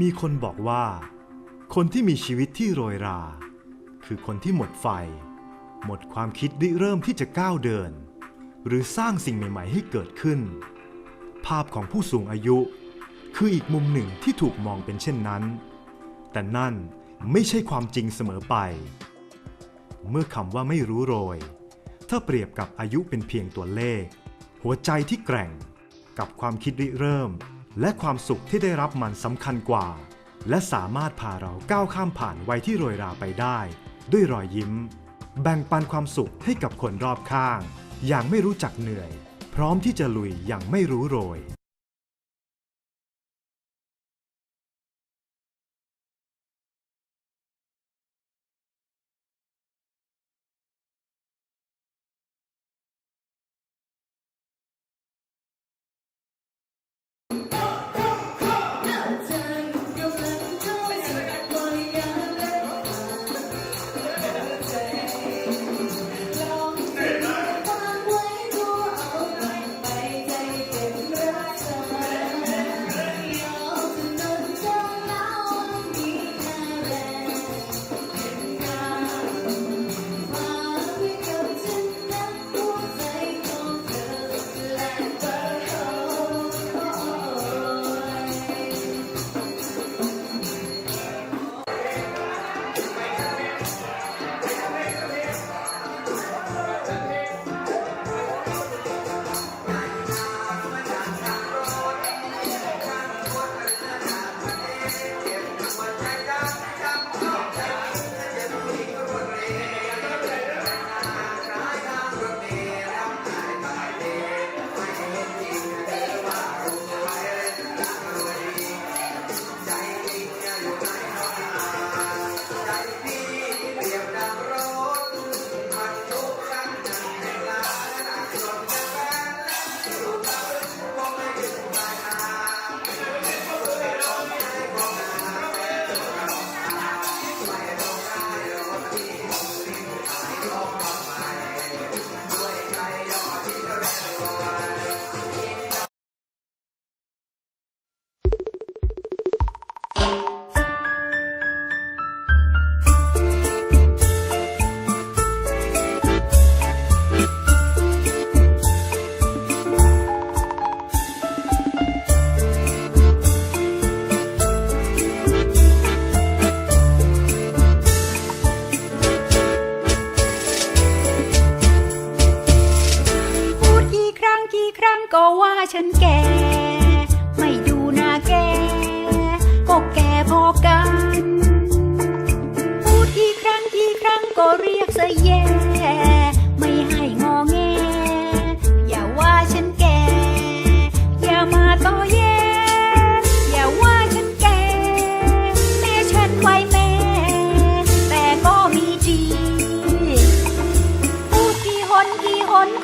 มีคนบอกว่า คนที่มีชีวิตที่โรยรา คือคนที่หมดไฟ หมดความคิดริเริ่มที่จะก้าวเดิน หรือสร้างสิ่งใหม่ ๆ ให้เกิดขึ้น ภาพของผู้สูงอายุ คืออีกมุมหนึ่งที่ถูกมองเป็นเช่นนั้น แต่นั่นไม่ใช่ความจริงเสมอไป เมื่อคำว่าไม่รู้โรย ถ้าเปรียบกับอายุเป็นเพียงตัวเลข หัวใจที่แกร่งกับความคิดริเริ่ม และความสุขที่ได้รับมันสำคัญกว่า และสามารถพาเราก้าวข้ามผ่านวัยที่โรยราไปได้ ด้วยรอยยิ้ม แบ่งปันความสุขให้กับคนรอบข้าง อย่างไม่รู้จักเหนื่อย พร้อมที่จะลุยอย่างไม่รู้โรย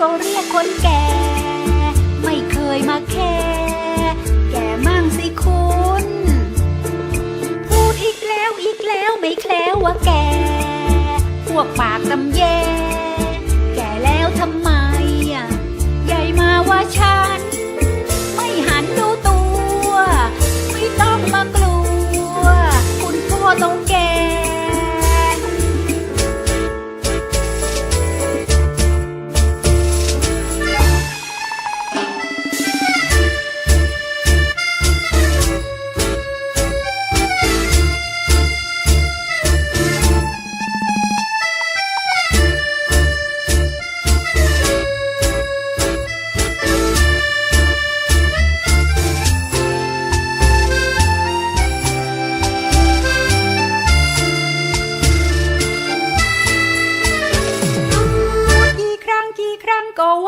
ก็เรียกคนแก่ ไม่เคยมาแค่แก่มั่งสิคุณพูดอีกแล้วอีกแล้วไม่แคล้วว่าแก่ พวกปากตำแยแก่แล้วทำไมอะใหญ่มาว่าฉัน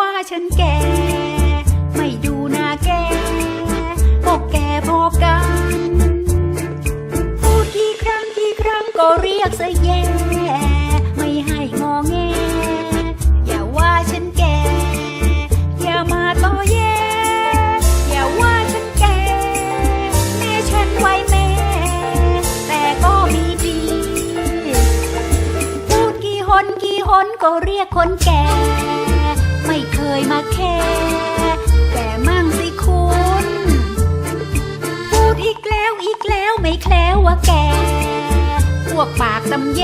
ว่าฉันแก่ ไม่ดูน้าแก่ก็แก่พอกัน พูดกี่ครั้งกี่ครั้งก็เรียกซะแย่ไม่ให้งอแง อย่าว่าฉันแก่ อย่ามาต่อแย่ อย่าว่าฉันแก่ แม่ฉันไว้แม่ แต่ก็มีดี พูดกี่หนกี่หนก็เรียกคนแก่ ไม่เคยมาแคร์แก่มั่งสิคุณ พูดอีกแล้วอีกแล้วไม่แคล้วว่าแก พวกปากตำแย